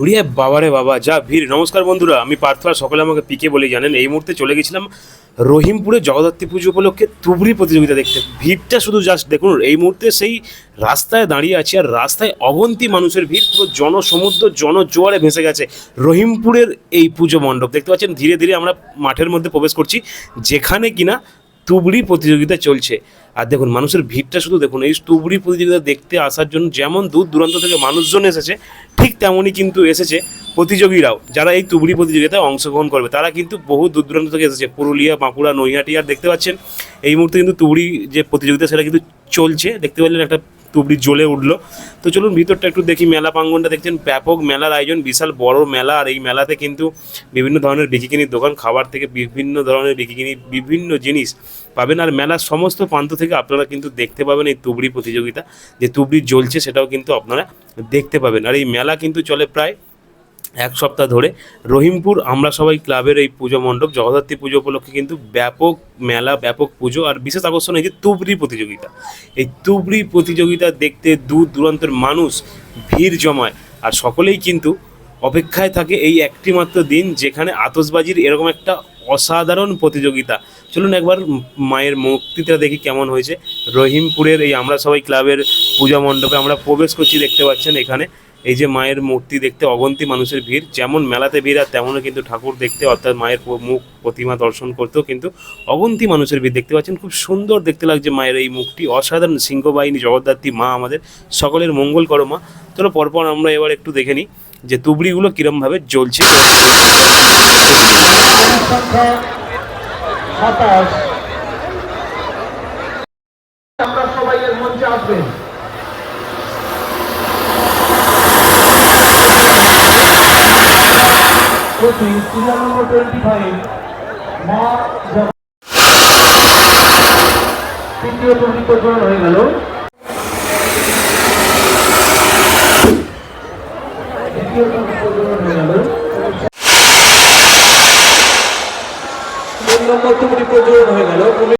উড়িয়া বাবারে বাবা, যা ভিড়। নমস্কার বন্ধুরা, আমি পার্থ আর সকলে আমাকে পিকে বলেই জানেন। এই মুহূর্তে চলে গেছিলাম রহিমপুরে জগদ্ধাত্রী পুজো উপলক্ষে তুবড়ি প্রতিযোগিতা দেখতে। ভিড়টা শুধু জাস্ট দেখুন, এই মুহূর্তে সেই রাস্তায় দাঁড়িয়ে আছি আর রাস্তায় অগন্তি মানুষের ভিড়, পুরো জনসমুদ্র, জনজোয়ারে ভেসে গেছে রহিমপুরের এই পুজো মণ্ডপ। দেখতে পাচ্ছেন, ধীরে ধীরে আমরা মাঠের মধ্যে প্রবেশ করছি, যেখানে কিনা তুবড়ি প্রতিযোগিতা চলছে। আর দেখুন, মানুষের ভিড়টা শুধু দেখুন, এই তুবড়ি প্রতিযোগিতা দেখতে আসার জন্য যেমন দূর দূরান্ত থেকে মানুষজন এসেছে, ঠিক তেমনই কিন্তু এসেছে প্রতিযোগীরাও, যারা এই তুবড়ি প্রতিযোগিতায় অংশগ্রহণ করবে। তারা কিন্তু বহু দূর দূরান্ত থেকে এসেছে, পুরুলিয়া, বাঁকুড়া, নৈহাটি, আর দেখতে পাচ্ছেন, এই মুহূর্তে কিন্তু তুবড়ি যে প্রতিযোগিতা, সেটা কিন্তু চলছে। দেখতে পাচ্ছেন একটা তুবড়ি জ্বলে উঠল। তো চলুন ভিতরটা একটু দেখি মেলা প্রাঙ্গনটা দেখছেন। ব্যাপক মেলার আয়োজন, বিশাল বড় মেলা। আর এই মেলাতে কিন্তু বিভিন্ন ধরনের বিকিকিনির দোকান, খাবার থেকে বিভিন্ন ধরনের বিকিকিনি বিভিন্ন জিনিস পাবেন। আর মেলার সমস্ত প্রান্ত থেকে আপনারা কিন্তু দেখতে পাবেন এই তুবড়ি প্রতিযোগিতা। যে তুবড়ি জ্বলছে সেটাও কিন্তু আপনারা দেখতে পাবেন। আর এই মেলা কিন্তু চলে প্রায় এক সপ্তাহ ধরে রহিমপুর, আমরা সবাই ক্লাবের এই পুজো মণ্ডপ, জগদ্ধাত্রী পুজো উপলক্ষে কিন্তু ব্যাপক মেলা, ব্যাপক পুজো আর বিশেষ আকর্ষণ এই যে তুবড়ি প্রতিযোগিতা। এই তুবড়ি প্রতিযোগিতা দেখতে দূর দূরান্তের মানুষ ভিড় জমায় আর সকলেই কিন্তু অপেক্ষায় থাকে এই একটি মাত্র দিন যেখানে আতসবাজির এরকম একটা অসাধারণ প্রতিযোগিতা। চলুন একবার মায়ের মূর্তিটা দেখি কেমন হয়েছে। রহিমপুরের এই আমরা সবাই ক্লাবের পূজা মণ্ডপে আমরা প্রবেশ করছি, দেখতে পাচ্ছেন এখানে। এই যে মায়ের মূর্তি দেখতে অগন্তি মানুষের ভিড়, যেমন মেলাতে ভিড় আর তেমনও কিন্তু ঠাকুর দেখতে, অর্থাৎ মায়ের মুখ প্রতিমা দর্শন করতেও কিন্তু অগন্তি মানুষের ভিড় দেখতে পাচ্ছেন। খুব সুন্দর দেখতে লাগছে মায়ের এই মুখটি। অসাধারণ সিংহবাহিনী, জগদ্ধাত্রী মা আমাদের, সকলের মঙ্গল করো মা। চলো পরপর আমরা এবার একটু দেখে নিই যে তুবড়িগুলো কিরমভাবে জ্বলছে। আমরা সবাই এর মঞ্চে আসবেন। Coaching serial number twenty five মা তৃতীয় টুকরি প্রচলন হয়ে গেল। দ্বিতীয় টুকরি প্রচলন হয়ে গেল। তিন নম্বর টুকরি প্রচলন হয়ে গেল।